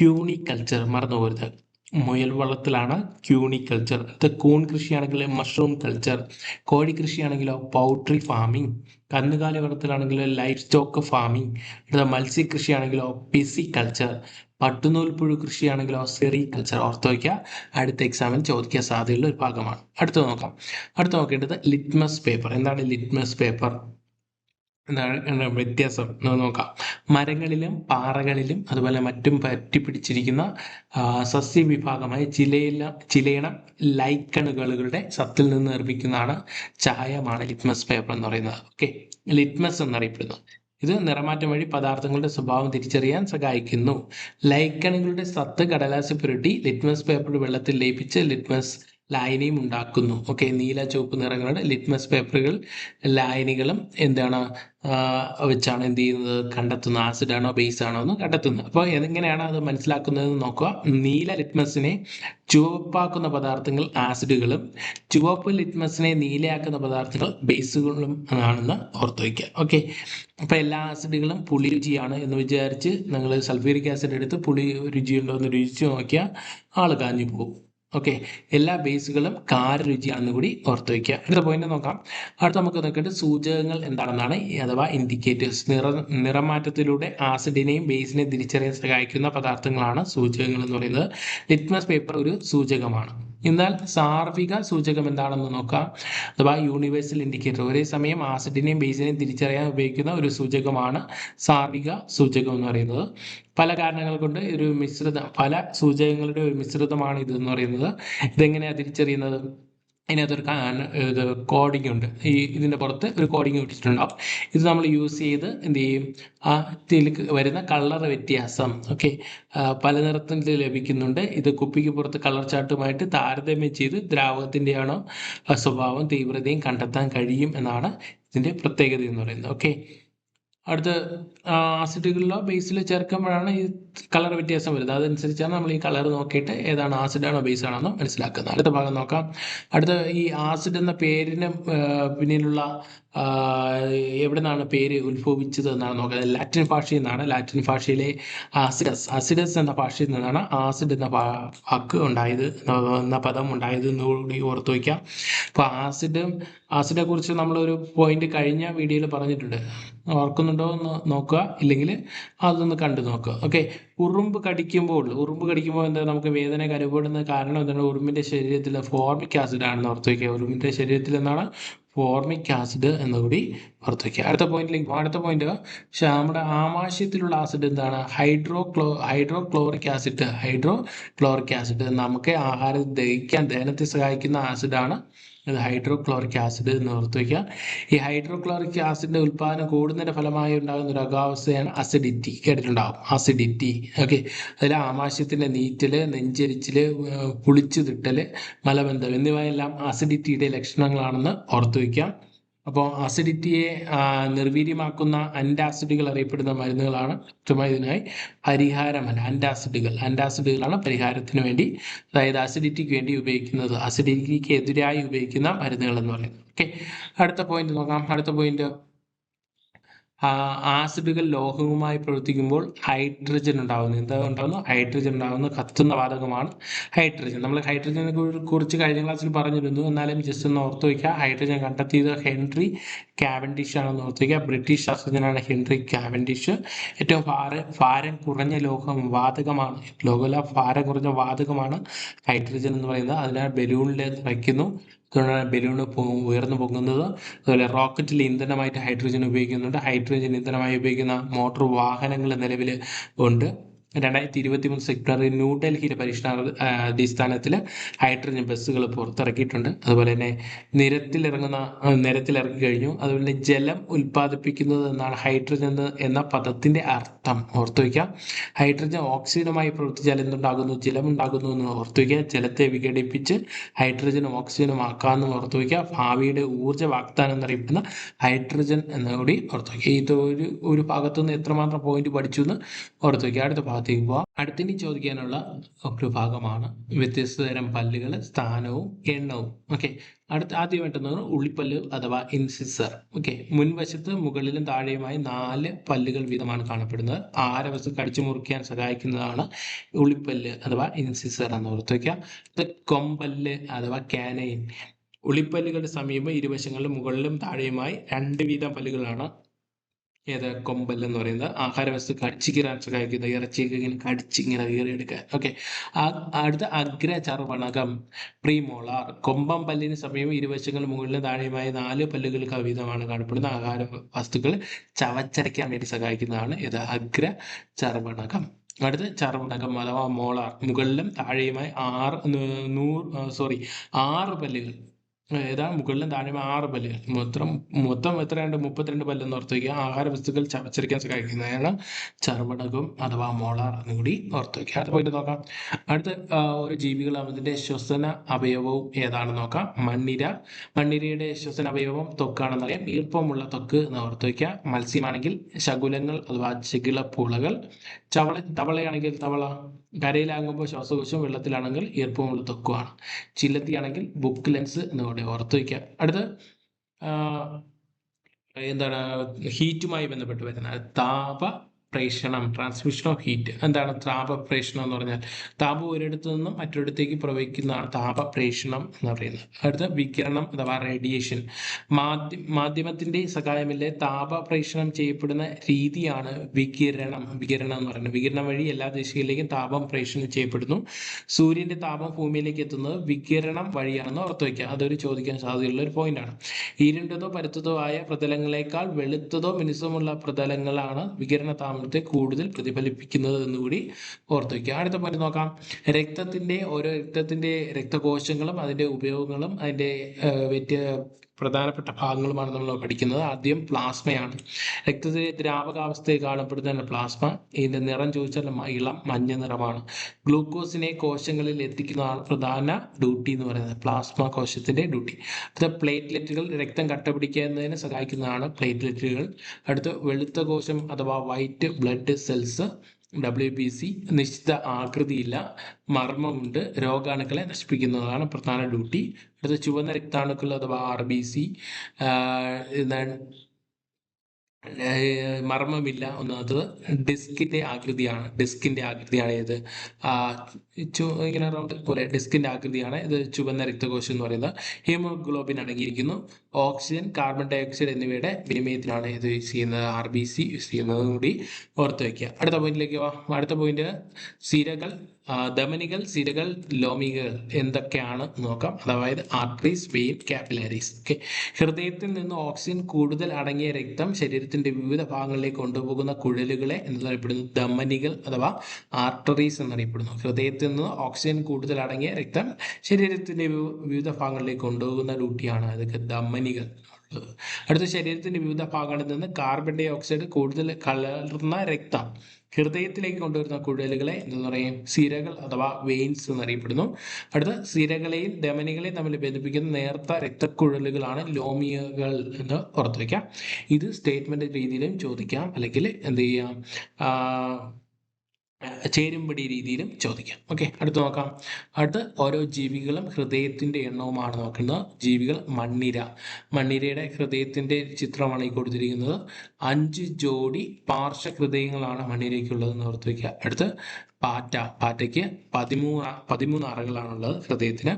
ക്യൂണിക്കൾച്ചർ മറന്നു പോരുത്. മുയൽ വളർത്തലാണ് ക്യൂണിക്കൾച്ചർ അടുത്ത കൂൺ കൃഷിയാണെങ്കിൽ മഷ്റൂം കൾച്ചർ കോഴി കൃഷിയാണെങ്കിലോ പൗൾട്രി ഫാമിംഗ് കന്നുകാലി വളർത്തലാണെങ്കിലോ ലൈഫ് സ്റ്റോക്ക് ഫാമിംഗ് അടുത്ത മത്സ്യകൃഷിയാണെങ്കിലോ പിസി കൾച്ചർ പട്ടുനൂൽ പുഴു കൃഷിയാണെങ്കിലോ സെറി കൾച്ചർ ഓർത്ത് വയ്ക്കുക. അടുത്ത എക്സാമിൽ ചോദിക്കാൻ സാധ്യതയുള്ള ഒരു ഭാഗമാണ്. അടുത്ത നോക്കാം. അടുത്ത നോക്കേണ്ടത് ലിറ്റ്മസ് പേപ്പർ എന്താണ് ലിറ്റ്മസ് പേപ്പർ എന്താണ്? വ്യത്യാസം? നോക്കാം. മരങ്ങളിലും പാറകളിലും അതുപോലെ മറ്റും പറ്റിപ്പിടിച്ചിരിക്കുന്ന സസ്യവിഭാഗമായ ചിലയില ചിലയിനം ലൈക്കണുകളുടെ സത്തിൽ നിന്ന് നിർമ്മിക്കുന്നതാണ് ചായമാണ് ലിറ്റ്മസ് പേപ്പർ എന്ന് പറയുന്നത്. ഓക്കെ. ലിറ്റ്മസ് എന്നറിയപ്പെടുന്നു. ഇത് നിറമാറ്റം വഴി പദാർത്ഥങ്ങളുടെ സ്വഭാവം തിരിച്ചറിയാൻ സഹായിക്കുന്നു. ലൈക്കണുകളുടെ സത്ത് കടലാസ് പുരട്ടി ലിറ്റ്മസ് പേപ്പർ വെള്ളത്തിൽ ലയിപ്പിച്ച് ലിറ്റ്മസ് ലായനിയും ഉണ്ടാക്കുന്നു. ഓക്കെ നീല ചുവപ്പ് നിറങ്ങളുടെ ലിറ്റ്മസ് പേപ്പറുകൾ. ലായനികളും എന്താണ് വെച്ചാണ് എന്ത് ചെയ്യുന്നത്? കണ്ടെത്തുന്നത് ആസിഡ് ആണോ ബേസ് ആണോ എന്ന് കണ്ടെത്തുന്നത്. അപ്പോൾ എങ്ങനെയാണ് അത് മനസ്സിലാക്കുന്നതെന്ന് നോക്കുക. നീല ലിറ്റ്മസിനെ ചുവപ്പാക്കുന്ന പദാർത്ഥങ്ങൾ ആസിഡുകളും ചുവപ്പ് ലിറ്റ്മസിനെ നീലയാക്കുന്ന പദാർത്ഥങ്ങൾ ബേസുകളും ആണെന്ന് ഓർത്ത് വയ്ക്കുക. ഓക്കെ അപ്പോൾ എല്ലാ ആസിഡുകളും പുളി രുചിയാണ് എന്ന് വിചാരിച്ച് നിങ്ങൾ സൾഫ്യൂരിക് ആസിഡ് എടുത്ത് പുളി രുചിയുണ്ടോ എന്ന് രുചിച്ച് നോക്കിയാൽ ആൾ കാഞ്ഞു പോകും. ഓക്കെ എല്ലാ ബേസുകളും കാര രുചിയാണെന്ന് കൂടി ഓർത്ത് വയ്ക്കുക അടുത്ത പോയിന്റ് നോക്കാം. അടുത്ത നമുക്ക് നോക്കിയിട്ട് സൂചകങ്ങൾ എന്താണെന്നാണ് അഥവാ ഇൻഡിക്കേറ്റേഴ്സ് നിറ നിറമാറ്റത്തിലൂടെ ആസിഡിനെയും ബേസിനെയും തിരിച്ചറിയാൻ സഹായിക്കുന്ന പദാർത്ഥങ്ങളാണ് സൂചകങ്ങൾ എന്ന് പറയുന്നത്. ലിറ്റ്മസ് പേപ്പർ ഒരു സൂചകമാണ്. എന്നാൽ സാർവിക സൂചകം എന്താണെന്ന് നോക്കാം. അഥവാ യൂണിവേഴ്സൽ ഇൻഡിക്കേറ്റർ ഒരേ സമയം ആസിഡിനെയും ബേസിനെയും തിരിച്ചറിയാൻ ഉപയോഗിക്കുന്ന ഒരു സൂചകമാണ് സാർവിക സൂചകം എന്ന് പറയുന്നത്. പല കാരണങ്ങൾ കൊണ്ട് ഒരു മിശ്രിതം പല സൂചകങ്ങളുടെ ഒരു മിശ്രിതമാണ് ഇത് എന്ന് പറയുന്നത്. ഇതെങ്ങനെയാണ് തിരിച്ചറിയുന്നത്? അതിനകത്തൊരു ഇത് കോഡിംഗ് ഉണ്ട്. ഈ ഇതിന്റെ പുറത്ത് ഒരു കോഡിംഗ് ഇട്ടിട്ടുണ്ടാവും ഇത് നമ്മൾ യൂസ് ചെയ്ത് എന്ത് ചെയ്യും? ആ തിലക്ക് വരുന്ന കളർ വ്യത്യാസം ഓക്കെ പല നിറത്തിൽ ലഭിക്കുന്നുണ്ട്. ഇത് കുപ്പിക്ക് പുറത്ത് കളർ ചാർട്ടുമായിട്ട് താരതമ്യം ചെയ്ത് ദ്രാവകത്തിന്റെയാണോ സ്വഭാവം തീവ്രതയും കണ്ടെത്താൻ കഴിയും എന്നാണ് ഇതിന്റെ പ്രത്യേകത എന്ന് പറയുന്നത് ഓക്കെ അടുത്ത് ആസിഡുകളിലോ ബേസിലോ ചേർക്കുമ്പോഴാണ് ഈ കളർ വ്യത്യാസം വരുന്നത്. അതനുസരിച്ചാണ് നമ്മൾ ഈ കളർ നോക്കിയിട്ട് ഏതാണ് ആസിഡാണോ ബേസ് ആണോ എന്ന് മനസ്സിലാക്കുന്നത്. അടുത്ത ഭാഗം നോക്കാം. അടുത്ത ഈ ആസിഡ് എന്ന പേരിന് പിന്നിലുള്ള എവിടെ നിന്നാണ് പേര് ഉത്ഭവിച്ചത് എന്നാണ് നോക്കുന്നത് ലാറ്റിൻ ഭാഷയിൽ നിന്നാണ് ലാറ്റിൻ ഭാഷയിലെ ആസിഡസ് ആസിഡസ് എന്ന ഭാഷയിൽ നിന്നാണ് ആസിഡ് എന്ന വാക്ക് ഉണ്ടായത് എന്ന പദം ഉണ്ടായത് എന്നുകൂടി ഓർത്ത് വയ്ക്കാം. അപ്പോൾ ആസിഡും ആസിഡിനെ കുറിച്ച് നമ്മളൊരു പോയിന്റ് കഴിഞ്ഞ വീഡിയോയിൽ പറഞ്ഞിട്ടുണ്ട്. ഓർക്കുന്നുണ്ടോ എന്ന് നോക്കുക. ഇല്ലെങ്കിൽ അതൊന്ന് കണ്ടു നോക്കുക. ഓക്കെ ഉറുമ്പ് കടിക്കുമ്പോൾ ഉറുമ്പ് കടിക്കുമ്പോൾ എന്താ നമുക്ക് വേദന അനുഭവപ്പെടുന്ന കാരണം എന്താണ്? ഉറുമ്പിന്റെ ശരീരത്തിൽ ഫോർമിക് ആസിഡ് ആണെന്ന് ഓർത്ത് വയ്ക്കുക. ഉറുമ്പിന്റെ ശരീരത്തിൽ എന്താണ്? ഫോർമിക് ആസിഡ് എന്നുകൂടി വയ്ക്കുക അടുത്ത പോയിന്റിലേക്ക് പോകാം. അടുത്ത പോയിന്റ് നമ്മുടെ ആമാശയത്തിലുള്ള ആസിഡ് എന്താണ്? Hydrochloric hydrochloric acid hydrochloric acid നമുക്ക് ആഹാരം ദഹിക്കാൻ ദഹനത്തെ സഹായിക്കുന്ന ആസിഡാണ് ഇത് ഹൈഡ്രോക്ലോറിക് ആസിഡ് എന്ന് ഓർത്ത് വയ്ക്കുക ഈ ഹൈഡ്രോക്ലോറിക് ആസിഡിന്റെ ഉൽപ്പാദനം കൂടുന്നതിന്റെ ഫലമായി ഉണ്ടാകുന്ന ഒരു അകാവസ്ഥയാണ് അസിഡിറ്റി കേട്ടിട്ടുണ്ടാവും? അസിഡിറ്റി ഓക്കെ അതിൽ ആമാശയത്തിന്റെ നീറ്റൽ നെഞ്ചരിച്ചിൽ പുളിച്ചു തിട്ടൽ മലബന്ധം എന്നിവയെല്ലാം അസിഡിറ്റിയുടെ ലക്ഷണങ്ങളാണെന്ന് ഓർത്തു വയ്ക്കാം അപ്പോൾ അസിഡിറ്റിയെ നിർവീര്യമാക്കുന്ന അന്റാസിഡുകൾ അറിയപ്പെടുന്ന മരുന്നുകളാണ് ഇതിനായി പരിഹാരമല്ല അന്റാസിഡുകൾ അന്റാസിഡുകളാണ് പരിഹാരത്തിന് വേണ്ടി അതായത് അസിഡിറ്റിക്ക് വേണ്ടി ഉപയോഗിക്കുന്നത്. അസിഡിറ്റിക്ക് എതിരായി ഉപയോഗിക്കുന്ന മരുന്നുകൾ എന്ന് പറയുന്നത്. ഓക്കെ അടുത്ത പോയിന്റ് നോക്കാം. അടുത്ത പോയിന്റ് ആസിഡുകൾ ലോഹവുമായി പ്രവർത്തിക്കുമ്പോൾ ഹൈഡ്രജൻ ഉണ്ടാകുന്നു എന്താ ഉണ്ടാകുന്നു ഹൈഡ്രജൻ ഉണ്ടാകുന്നു കത്തുന്ന വാതകമാണ് ഹൈഡ്രജൻ. നമ്മൾ ഹൈഡ്രജനെ കുറിച്ച് കഴിഞ്ഞ ക്ലാസ്സിൽ പറഞ്ഞിരുന്നു. എന്നാലും ജസ്റ്റ് ഒന്ന് ഓർത്ത് വയ്ക്കുക. ഹൈഡ്രജൻ കണ്ടെത്തിയത് ഹെൻറി കാവൻഡിഷ് ആണെന്ന് ഓർത്ത് വയ്ക്കുക. ബ്രിട്ടീഷ് ശാസ്ത്രജ്ഞനാണ് ഹെൻറി കാവൻഡിഷ്. ഏറ്റവും ഭാര ഭാരം കുറഞ്ഞ ലോഹം വാതകമാണ്. ലോകല ഭാരം കുറഞ്ഞ വാതകമാണ് ഹൈഡ്രജൻ എന്ന് പറയുന്നത്. അതിനാൽ ബലൂണിൽ വയ്ക്കുന്നു തുടർന്ന് ബലൂൺ ഉയർന്നു പൊങ്ങുന്നത്. അതുപോലെ റോക്കറ്റിൽ ഇന്ധനമായിട്ട് ഹൈഡ്രജൻ ഉപയോഗിക്കുന്നുണ്ട്. ഹൈഡ്രജൻ ഇന്ധനമായി ഉപയോഗിക്കുന്ന മോട്ടോർ വാഹനങ്ങൾ നിലവിൽ ഉണ്ട്. രണ്ടായിരത്തി ഇരുപത്തി മൂന്ന് സെപ്റ്റംബറിൽ ന്യൂഡൽഹിയിലെ പരീക്ഷണ അടിസ്ഥാനത്തിൽ ഹൈഡ്രജൻ ബസ്സുകൾ പുറത്തിറക്കിയിട്ടുണ്ട്. അതുപോലെ തന്നെ നിരത്തിലിറങ്ങുന്ന നിരത്തിലിറങ്ങി കഴിഞ്ഞു. അതുപോലെ തന്നെ ജലം ഉൽപ്പാദിപ്പിക്കുന്നത് എന്നാണ് ഹൈഡ്രജൻ എന്ന പദത്തിന്റെ അർത്ഥം ഓർത്തു വയ്ക്കുക. ഹൈഡ്രജൻ ഓക്സിജനുമായി പ്രവർത്തിച്ചാൽ എന്തുണ്ടാകുന്നു? ജലം ഉണ്ടാകുന്നു എന്ന് ഓർത്തു വയ്ക്കുക. ജലത്തെ വിഘടിപ്പിച്ച് ഹൈഡ്രജനും ഓക്സിജനും ആക്കാമെന്ന് ഓർത്തു വയ്ക്കുക. ഭാവിയുടെ ഊർജ വാഗ്ദാനം എന്നറിയപ്പെടുന്ന ഹൈഡ്രജൻ എന്നുകൂടി ഓർത്തു വയ്ക്കുക. ഇത് ഒരു ഒരു ഭാഗത്തുനിന്ന് എത്രമാത്രം പോയിന്റ് പഠിച്ചു എന്ന് ഓർത്തു വയ്ക്കുക. അടുത്ത ഭാഗം പോവാം അടുത്തിനി ചോദിക്കാനുള്ള ഒരു ഭാഗമാണ് വ്യത്യസ്ത തരം പല്ലുകൾ സ്ഥാനവും എണ്ണവും. ഓക്കെ അടുത്ത ആദ്യമായിട്ട് ഉള്ളിപ്പല്ല് അഥവാ ഇൻസിസർ. ഓക്കെ മുൻവശത്ത് മുകളിലും താഴെയുമായി നാല് പല്ലുകൾ വീതമാണ് കാണപ്പെടുന്നത്. ആരവസ്ഥ കടിച്ചു മുറിക്കാൻ സഹായിക്കുന്നതാണ് ഉള്ളിപ്പല്ല് അഥവാ ഇൻസിസർ എന്ന് ഓർത്ത് വയ്ക്കുക കൊമ്പല്ല് അഥവാ കാനൈൻ. ഉളിപ്പല്ലുകളുടെ സമീപം ഇരുവശങ്ങളിലും മുകളിലും താഴെയുമായി രണ്ട് വീതം പല്ലുകളാണ് ഏത് കൊമ്പൽ എന്ന് പറയുന്നത് ആഹാരവസ്തു കടിച്ചിക്കീറാൻ സഹായിക്കുന്ന ഇറച്ചിയൊക്കെ ഇങ്ങനെ കടിച്ചിങ്ങനെ കീറിയെടുക്കുക. ഓക്കെ അടുത്ത അഗ്രചർവണകം പ്രീമോളാർ. കൊമ്പം പല്ലിന് സമയം ഇരുവശങ്ങൾ മുകളിലും താഴെയുമായ നാല് പല്ലുകൾ കവിതമാണ് കാണപ്പെടുന്ന ആഹാര വസ്തുക്കൾ ചവച്ചരയ്ക്കാൻ വേണ്ടി സഹായിക്കുന്നതാണ് ഇത് അഗ്ര ചർവണകം അടുത്ത ചർവണകം അഥവാ മോളാർ. മുകളിലും താഴെയുമായി ആറ് നൂറ് സോറി ആറ് പല്ലുകൾ ഏതാണ് മുകളിലും താഴെ ആറ് പല്ല്. മൊത്തം മൊത്തം എത്രയുണ്ട്? മുപ്പത്തിരണ്ട് പല്ലെന്ന് ഓർത്തുവയ്ക്കുക ആഹാര വസ്തുക്കൾ ചവച്ചരിക്കാൻ സഹായിക്കുന്നതാണ് ചർമ്മടകം അഥവാ മോളാർ എന്ന് കൂടി ഓർത്ത് വയ്ക്കുക. അത് പോയിട്ട് നോക്കാം. അടുത്ത ഓരോ ജീവികൾ അതിന്റെ ശ്വസന അവയവവും ഏതാണെന്ന് നോക്കാം. മണ്ണിര. മണ്ണിരയുടെ ശ്വസന അവയവം ത്വക്കാണെന്ന് അറിയാം. ഈർപ്പമുള്ള തൊക്ക് എന്ന് ഓർത്ത് വയ്ക്കുക. മത്സ്യമാണെങ്കിൽ ശകുലങ്ങൾ അഥവാ ചെകിളപ്പുളകൾ. ചവള തവളയാണെങ്കിൽ തവള. കരയിലാകുമ്പോൾ ശ്വാസകോശം വെള്ളത്തിലാണെങ്കിൽ ഈർപ്പമുള്ള തൊക്കുവാണ്. ചില്ലത്തിയാണെങ്കിൽ ബുക്ക് ലെൻസ് എന്ന് കൂടെ ഓർത്ത് വയ്ക്കുക അടുത്ത് എന്താണ് ഹീറ്റുമായി ബന്ധപ്പെട്ട് വരുന്ന താപ പ്രേഷണം ട്രാൻസ്മിഷൻ ഓഫ് ഹീറ്റ് എന്താണ് താപപ്രേഷണം എന്ന് പറഞ്ഞാൽ? താപം ഒരിടത്തു നിന്നും മറ്റൊരിടത്തേക്ക് പ്രവഹിക്കുന്നതാണ് താപപ്രേഷണം എന്ന് പറയുന്നത്. അടുത്ത വികിരണം അഥവാ റേഡിയേഷൻ മാധ്യ മാധ്യമത്തിന്റെ സഹായമില്ലേ താപപ്രേഷണം ചെയ്യപ്പെടുന്ന രീതിയാണ് വികിരണം. വികിരണം എന്ന് പറയുന്നത്. വികിരണം വഴി എല്ലാ ദിശയിലേക്കും താപം പ്രേഷണം ചെയ്യപ്പെടുന്നു. സൂര്യന്റെ താപം ഭൂമിയിലേക്ക് എത്തുന്നത് വികിരണം വഴിയാണെന്ന് ഓർത്തു വയ്ക്കുക. അതൊരു ചോദിക്കാൻ സാധ്യതയുള്ള ഒരു പോയിന്റാണ് ഇരുണ്ടതോ പരുത്തതോ ആയ പ്രതലങ്ങളെക്കാൾ വെളുത്തതോ മിനുസമുള്ള പ്രതലങ്ങളാണ് വികിരണ താപം നാമത്തെ കൂടുതൽ പ്രതിഫലിപ്പിക്കുന്നത് എന്നുകൂടി ഓർത്തു വയ്ക്കുക. അടുത്ത പോയിന്റ് നോക്കാം. രക്തത്തിന്റെ ഓരോ രക്തത്തിന്റെ രക്തകോശങ്ങളും അതിന്റെ ഉപയോഗങ്ങളും അതിന്റെ വ്യത്യ പ്രധാനപ്പെട്ട ഭാഗങ്ങളുമാണ് നമ്മൾ പഠിക്കുന്നത്. ആദ്യം പ്ലാസ്മയാണ്. രക്തത്തിലെ ദ്രാവകാവസ്ഥയെ കാണപ്പെടുന്ന പ്ലാസ്മ. ഇതിന്റെ നിറം ചോദിച്ചാൽ ഇളം മഞ്ഞ നിറമാണ്. ഗ്ലൂക്കോസിനെ കോശങ്ങളിൽ എത്തിക്കുന്നതാണ് പ്രധാന ഡ്യൂട്ടി എന്ന് പറയുന്നത്. പ്ലാസ്മ കോശത്തിന്റെ ഡ്യൂട്ടി. അടുത്ത പ്ലേറ്റ്ലെറ്റുകൾ രക്തം കട്ടപിടിക്കുന്നതിന് സഹായിക്കുന്നതാണ് പ്ലേറ്റ്ലെറ്റുകൾ. അടുത്ത വെളുത്ത കോശം അഥവാ white blood cells W B C നിശ്ചിത ആകൃതിയില്ല മർമ്മമുണ്ട് രോഗാണുക്കളെ നശിപ്പിക്കുന്നതാണ് പ്രധാന ഡ്യൂട്ടി. അടുത്ത ചുവന്ന രക്താണുക്കൾ അഥവാ ആർ ബി സി മർമ്മമില്ല ഒന്നാമത്തത് ഡിസ്കിന്റെ ആകൃതിയാണ്. ഡിസ്കിന്റെ ആകൃതിയാണ് ഇത് ഇങ്ങനെ റൗണ്ട് പോലെ ഡിസ്കിന്റെ ആകൃതിയാണ്. ഇത് ചുവന്ന രക്തകോശം എന്ന് പറയുന്നത്. ഹീമോഗ്ലോബിൻ അടങ്ങിയിരിക്കുന്നു. ഓക്സിജൻ കാർബൺ ഡൈ ഓക്സൈഡ് എന്നിവയുടെ വിനിമയത്തിലാണ് ഇത് യൂസ് ചെയ്യുന്നത്. ആർ ബി സി യൂസ് ചെയ്യുന്നത് കൂടി ഓർത്ത് വയ്ക്കുക. അടുത്ത പോയിന്റിലേക്ക് വാ. അടുത്ത പോയിന്റ് സിരകൾ ധമനികൾ സിരകൾ ലോമികൾ എന്തൊക്കെയാണ് നോക്കാം. അതായത് ആർട്ടറീസ് വെയിൻ കാപ്പിലാരീസ്. ഓക്കെ. ഹൃദയത്തിൽ നിന്ന് ഓക്സിജൻ കൂടുതൽ അടങ്ങിയ രക്തം ശരീരത്തിന്റെ വിവിധ ഭാഗങ്ങളിലേക്ക് കൊണ്ടുപോകുന്ന കുഴലുകളെ എന്നറിയപ്പെടുന്നു ധമനികൾ അഥവാ ആർട്ടറീസ് എന്നറിയപ്പെടുന്നു. ഹൃദയത്തിൽ നിന്ന് ഓക്സിജൻ കൂടുതൽ അടങ്ങിയ രക്തം ശരീരത്തിന്റെ വിവിധ ഭാഗങ്ങളിലേക്ക് കൊണ്ടുപോകുന്ന ഡ്യൂട്ടിയാണ് അതൊക്കെ ധമനികൾ. അടുത്ത ശരീരത്തിന്റെ വിവിധ ഭാഗങ്ങളിൽ നിന്ന് കാർബൺ ഡൈ ഓക്സൈഡ് കൂടുതൽ കലർന്ന രക്തം ഹൃദയത്തിലേക്ക് കൊണ്ടുവരുന്ന കുഴലുകളെ എന്താ പറയും? സിരകൾ അഥവാ വെയിൻസ് എന്നറിയപ്പെടുന്നു അടുത്ത സിരകളെയും ധമനികളെയും തമ്മിൽ ബന്ധിപ്പിക്കുന്ന നേർത്ത രക്തക്കുഴലുകളാണ് ലോമിയകൾ എന്ന് ഓർത്തു വയ്ക്കാം ഇത് സ്റ്റേറ്റ്മെന്റ് രീതിയിലും ചോദിക്കാം. അല്ലെങ്കിൽ എന്ത് ചെയ്യാം? ചേരുംപടി രീതിയിലും ചോദിക്കാം. ഓക്കെ അടുത്ത് നോക്കാം. അടുത്ത് ഓരോ ജീവികളും ഹൃദയത്തിന്റെ എണ്ണവുമാണ് നോക്കുന്നത്. ജീവികൾ മണ്ണിര. മണ്ണിരയുടെ ഹൃദയത്തിന്റെ ചിത്രമാണ് ഈ കൊടുത്തിരിക്കുന്നത്. അഞ്ച് ജോഡി പാർശ്വ ഹൃദയങ്ങളാണ് മണ്ണിരയ്ക്കുള്ളതെന്ന് ഓർത്ത് വയ്ക്കുക അടുത്ത് പാറ്റ. പാറ്റയ്ക്ക് പതിമൂന്ന് പതിമൂന്ന് അറകളാണുള്ളത് ഹൃദയത്തിന്.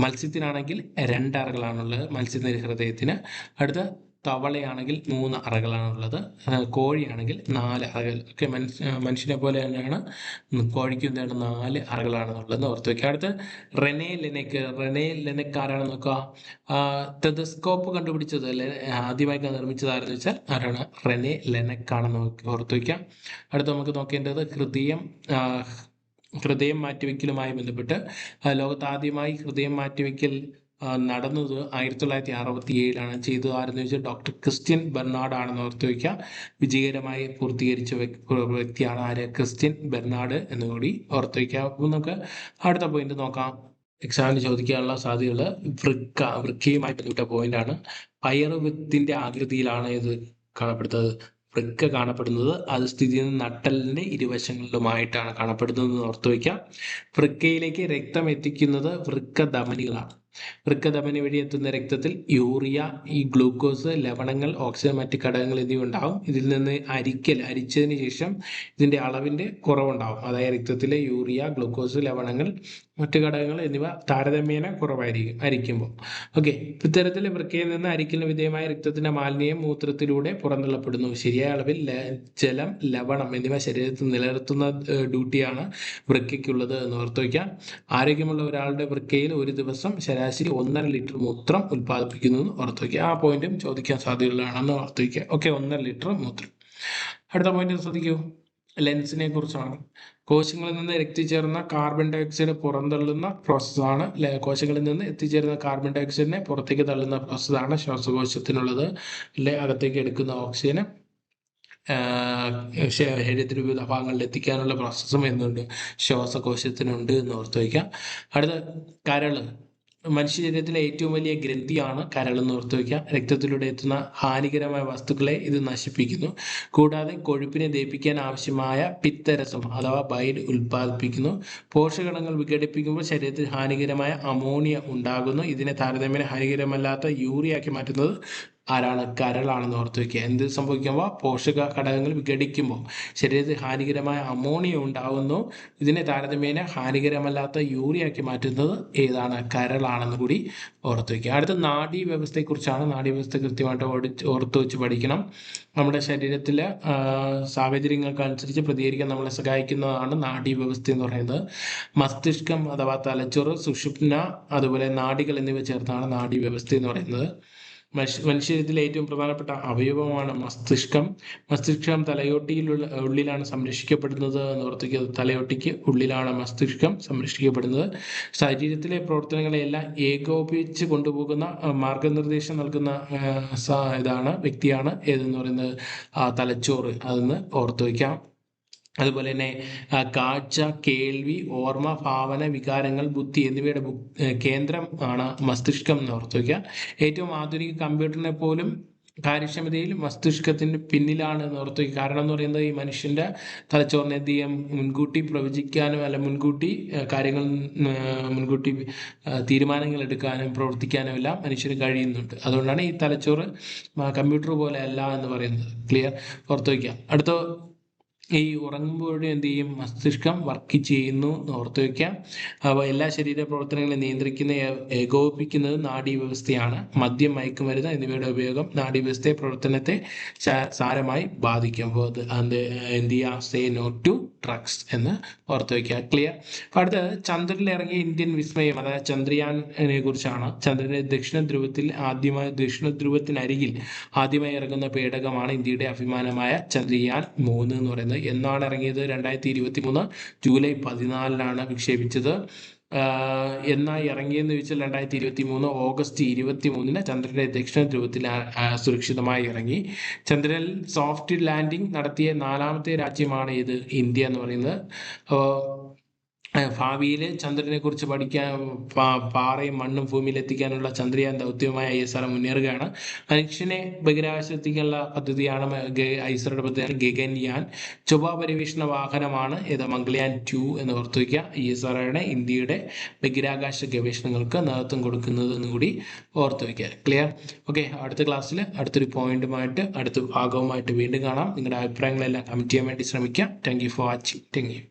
മത്സ്യത്തിനാണെങ്കിൽ രണ്ടറകളാണുള്ളത് മത്സ്യത്തിന്റെ ഹൃദയത്തിന്. അടുത്ത് തവളയാണെങ്കിൽ മൂന്ന് അറകളാണുള്ളത് കോഴിയാണെങ്കിൽ നാല് അറകൾ. ഒക്കെ മനുഷ്യ മനുഷ്യനെ പോലെ തന്നെയാണ്. കോഴിക്ക് എന്താണ് നാല് അറകളാണെന്നുള്ളത് ഓർത്ത് വയ്ക്കുക അടുത്ത് റെനെ ലെനക്ക്. റെനെ ലെനക്ക് ആരാണെന്ന് നോക്കുക തെതസ്കോപ്പ് കണ്ടുപിടിച്ചത് ആദ്യമായി നിർമ്മിച്ചത് ആരെന്ന് വെച്ചാൽ ആരാണ്? റെനെ ലെനക്കാണെന്ന് ഓർത്ത് വയ്ക്കാം അടുത്ത് നമുക്ക് നോക്കേണ്ടത് ഹൃദയം ഹൃദയം മാറ്റിവെക്കലുമായി ബന്ധപ്പെട്ട് ലോകത്ത് ആദ്യമായി ഹൃദയം മാറ്റിവെക്കൽ നടന്നത് ആയിരത്തി തൊള്ളായിരത്തി അറുപത്തി ഏഴിലാണ് ചെയ്തത് ആരെന്ന് വെച്ചാൽ ഡോക്ടർ ക്രിസ്ത്യൻ ബെർണാഡ് ആണെന്ന് ഓർത്ത് വയ്ക്കുക. വിജയകരമായി പൂർത്തീകരിച്ച വ്യക്തിയാണ് ആര്? ക്രിസ്ത്യൻ ബെർണാഡ് എന്ന് കൂടി ഓർത്ത് വയ്ക്കുക. അപ്പോൾ നമുക്ക് അടുത്ത പോയിന്റ് നോക്കാം. എക്സാമിന് ചോദിക്കാനുള്ള സാധ്യതകൾ വൃക്ക വൃക്കയുമായി ബന്ധപ്പെട്ട പോയിന്റാണ് പയറുവിത്തിന്റെ ആകൃതിയിലാണ് ഇത് കാണപ്പെടുന്നത്. വൃക്ക കാണപ്പെടുന്നത് അത് സ്ഥിതി ചെയ്യുന്ന നട്ടലിന്റെ ഇരുവശങ്ങളിലുമായിട്ടാണ് കാണപ്പെടുന്നത് ഓർത്തു വയ്ക്കാം വൃക്കയിലേക്ക് രക്തം എത്തിക്കുന്നത് വൃക്ക ധമനികളാണ് വൃക്കധമനി വഴി എത്തുന്ന രക്തത്തിൽ യൂറിയ ഈ ഗ്ലൂക്കോസ് ലവണങ്ങൾ ഓക്സിജൻ മറ്റ് ഘടകങ്ങൾ എന്നിവ ഉണ്ടാവും. ഇതിൽ നിന്ന് അരിക്കൽ അരിച്ചതിന് ശേഷം ഇതിന്റെ അളവിന്റെ കുറവുണ്ടാവും. അതായത് രക്തത്തിലെ യൂറിയ ഗ്ലൂക്കോസ് ലവണങ്ങൾ മറ്റു ഘടകങ്ങൾ എന്നിവ താരതമ്യേന കുറവായിരിക്കും അരിക്കുമ്പോൾ. ഓക്കെ. ഇത്തരത്തിൽ വൃക്കയിൽ നിന്ന് അരിക്കലിന് വിധേയമായ രക്തത്തിന്റെ മാലിന്യം മൂത്രത്തിലൂടെ പുറന്തള്ളപ്പെടുന്നു. ശരിയായ അളവിൽ ജലം ലവണം എന്നിവ ശരീരത്തിൽ നിലനിർത്തുന്ന ഡ്യൂട്ടിയാണ് വൃക്കയ്ക്കുള്ളത് എന്ന് ഓർത്തു വയ്ക്കാം. ആരോഗ്യമുള്ള ഒരാളുടെ വൃക്കയിൽ ഒരു ദിവസം ശരാശരി ഒന്നര ലിറ്റർ മൂത്രം ഉൽപ്പാദിപ്പിക്കുന്നു എന്ന് ഓർത്തു വയ്ക്കുക ആ പോയിന്റും ചോദിക്കാൻ സാധ്യതയുള്ളതാണെന്ന് ഓർത്ത് വയ്ക്കുക ഓക്കെ ഒന്നര ലിറ്റർ മൂത്രം. അടുത്ത പോയിന്റ് ശ്രദ്ധിക്കൂ. ലെൻസിനെ കുറിച്ചാണ്. കോശങ്ങളിൽ നിന്ന് എത്തിച്ചേർന്ന കാർബൺ ഡയോക്സൈഡ് പുറന്തള്ളുന്ന പ്രോസസ്സാണ് കോശങ്ങളിൽ നിന്ന് എത്തിച്ചേരുന്ന കാർബൺ ഡയോക്സൈഡിനെ പുറത്തേക്ക് തള്ളുന്ന പ്രോസസ്സാണ് ശ്വാസകോശത്തിനുള്ളത്. അല്ലെ അകത്തേക്ക് എടുക്കുന്ന ഓക്സിജന് ശരീരത്തിന് വിവിധ ഭാഗങ്ങളിൽ എത്തിക്കാനുള്ള പ്രോസസ്സും എന്നുണ്ട് ശ്വാസകോശത്തിനുണ്ട് എന്ന് ഓർത്ത് വയ്ക്കാം അടുത്ത കരൾ മനുഷ്യ ശരീരത്തിലെ ഏറ്റവും വലിയ ഗ്രന്ഥിയാണ് കരളെന്ന് ഓർത്ത് വയ്ക്കുക. രക്തത്തിലൂടെ എത്തുന്ന ഹാനികരമായ വസ്തുക്കളെ ഇത് നശിപ്പിക്കുന്നു. കൂടാതെ കൊഴുപ്പിനെ ദഹിപ്പിക്കാൻ ആവശ്യമായ പിത്തരസം അഥവാ ബൈൽ ഉൽപ്പാദിപ്പിക്കുന്നു. പോഷകണങ്ങൾ വിഘടിപ്പിക്കുമ്പോൾ ശരീരത്തിൽ ഹാനികരമായ അമോണിയ ഉണ്ടാകുന്നു. ഇതിനെ താരതമ്യേന ഹാനികരമല്ലാത്ത യൂറിയാക്കി മാറ്റുന്നത് ആരാണ് കരളാണെന്ന് ഓർത്ത് വയ്ക്കുക എന്ത് സംഭവിക്കുമ്പോൾ പോഷക ഘടകങ്ങൾ വിഘടിക്കുമ്പോൾ ശരീരത്തിൽ ഹാനികരമായ അമോണിയ ഉണ്ടാകുന്നു ഇതിനെ താരതമ്യേന ഹാനികരമല്ലാത്ത യൂറിയാക്കി മാറ്റുന്നത് ഏതാണ്? കരളാണെന്ന് കൂടി ഓർത്ത് വയ്ക്കുക അടുത്ത നാഡീ വ്യവസ്ഥയെക്കുറിച്ചാണ് നാഡീ വ്യവസ്ഥ കൃത്യമായിട്ട് ഓർത്ത് വെച്ച് പഠിക്കണം. നമ്മുടെ ശരീരത്തിലെ സാഹചര്യങ്ങൾക്കനുസരിച്ച് പ്രതികരിക്കാൻ നമ്മളെ സഹായിക്കുന്നതാണ് നാഡീ വ്യവസ്ഥ എന്ന് പറയുന്നത്. മസ്തിഷ്കം അഥവാ തലച്ചോറ് സുഷുപ്ന അതുപോലെ നാടികൾ എന്നിവ ചേർത്താണ് നാഡീ വ്യവസ്ഥ എന്ന് പറയുന്നത്. മനുഷ്യരിലെ ഏറ്റവും പ്രധാനപ്പെട്ട അവയവമാണ് മസ്തിഷ്കം. മസ്തിഷ്കം തലയോട്ടിയിലുള്ള ഉള്ളിലാണ് സംരക്ഷിക്കപ്പെടുന്നത് എന്ന് ഓർത്തിക്കുക തലയോട്ടിക്ക് ഉള്ളിലാണ് മസ്തിഷ്കം സംരക്ഷിക്കപ്പെടുന്നത്. ശരീരത്തിലെ പ്രവർത്തനങ്ങളെല്ലാം ഏകോപിച്ച് കൊണ്ടുപോകുന്ന മാർഗനിർദ്ദേശം നൽകുന്ന ഇതാണ് വ്യക്തിയാണ് ഏതെന്ന് പറയുന്നത്? തലച്ചോറ്. അതെന്ന് ഓർത്തു വയ്ക്കാം. അതുപോലെ തന്നെ കാഴ്ച കേൾവി ഓർമ്മ ഭാവന വികാരങ്ങൾ ബുദ്ധി എന്നിവയുടെ കേന്ദ്രം ആണ് മസ്തിഷ്കം എന്ന് ഓർത്തു വയ്ക്കുക ഏറ്റവും ആധുനിക കമ്പ്യൂട്ടറിനെ പോലും കാര്യക്ഷമതയിൽ മസ്തിഷ്കത്തിന് പിന്നിലാണ് എന്ന് ഓർത്തു കാരണം എന്ന് പറയുന്നത് ഈ മനുഷ്യന്റെ തലച്ചോറിനെ എന്ത് ചെയ്യാം? മുൻകൂട്ടി പ്രവചിക്കാനും അല്ല മുൻകൂട്ടി കാര്യങ്ങൾ മുൻകൂട്ടി തീരുമാനങ്ങൾ എടുക്കാനും പ്രവർത്തിക്കാനും എല്ലാം മനുഷ്യന് കഴിയുന്നുണ്ട്. അതുകൊണ്ടാണ് ഈ തലച്ചോറ് കമ്പ്യൂട്ടർ പോലെ അല്ല എന്ന് പറയുന്നത്. ക്ലിയർ? ഓർത്തു വയ്ക്കുക അടുത്ത ഈ ഉറങ്ങുമ്പോഴും എന്ത് ചെയ്യും? മസ്തിഷ്കം വർക്ക് ചെയ്യുന്നു എന്ന് ഓർത്തു വയ്ക്കാം അപ്പോൾ എല്ലാ ശരീര പ്രവർത്തനങ്ങളെ നിയന്ത്രിക്കുന്ന ഏകോപിപ്പിക്കുന്നത് നാഡീവ്യവസ്ഥയാണ്. മദ്യം മയക്കുമരുന്ന് എന്നിവയുടെ ഉപയോഗം നാഡീവ്യവസ്ഥയെ പ്രവർത്തനത്തെ സാരമായി ബാധിക്കും. അപ്പോൾ അത് എന്ത് ചെയ്യുക? സേ നോ ടു ഡ്രഗ്സ് എന്ന് ഓർത്തു വയ്ക്കുക ക്ലിയർ അടുത്തത് ചന്ദ്രനിൽ ഇറങ്ങിയ ഇന്ത്യൻ വിസ്മയം അതായത് ചന്ദ്രയാനെ കുറിച്ചാണ്. ചന്ദ്രന്റെ ദക്ഷിണ ധ്രുവത്തിൽ ആദ്യമായി ദക്ഷിണ ധ്രുവത്തിനരികിൽ ആദ്യമായി ഇറങ്ങുന്ന പേടകമാണ് ഇന്ത്യയുടെ അഭിമാനമായ ചന്ദ്രയാൻ മൂന്ന് എന്ന് പറയുന്നത്. എന്നാണ് ഇറങ്ങിയത് രണ്ടായിരത്തി ഇരുപത്തി മൂന്ന് ജൂലൈ പതിനാലിനാണ് വിക്ഷേപിച്ചത്. എന്നായി ഇറങ്ങിയെന്ന് ചോദിച്ചാൽ രണ്ടായിരത്തി ഇരുപത്തി മൂന്ന് ഓഗസ്റ്റ് ഇരുപത്തി മൂന്നിന് ചന്ദ്രന്റെ ദക്ഷിണ ധ്രുവത്തിൽ സുരക്ഷിതമായി ഇറങ്ങി. ചന്ദ്രനിൽ സോഫ്റ്റ് ലാൻഡിംഗ് നടത്തിയ നാലാമത്തെ രാജ്യമാണ് ഇത് ഇന്ത്യ എന്ന് പറയുന്നത്. ഭാവിയിൽ ചന്ദ്രനെ കുറിച്ച് പഠിക്കാൻ പാറയും മണ്ണും ഭൂമിയിൽ എത്തിക്കാനുള്ള ചന്ദ്രയാൻ ദൗത്യവുമായി ഐ എസ് ആർ മുന്നേറുകയാണ്. മനുഷ്യനെ ബഹിരാകാശത്തേക്കുള്ള പദ്ധതിയാണ് ഐ എസ് ആറുടെ പദ്ധതിയാണ് ഗഗൻയാൻ ചൊവ്വ പര്യവേഷണ വാഹനമാണ് ഇത് മംഗളയാൻ ടു എന്ന് ഓർത്തു വയ്ക്കുക. ഐ എസ് ആർഒയുടെ ഇന്ത്യയുടെ ബഹിരാകാശ ഗവേഷണങ്ങൾക്ക് നേതൃത്വം കൊടുക്കുന്നത് കൂടി ഓർത്തു വയ്ക്കുക. ക്ലിയർ ഓക്കെ അടുത്ത ക്ലാസ്സിൽ അടുത്തൊരു പോയിന്റുമായിട്ട് അടുത്ത ഭാഗവുമായിട്ട് വീണ്ടും കാണാം. നിങ്ങളുടെ അഭിപ്രായങ്ങളെല്ലാം കമന്റ് ചെയ്യാൻ വേണ്ടി ശ്രമിക്കാം thank you for watching thank you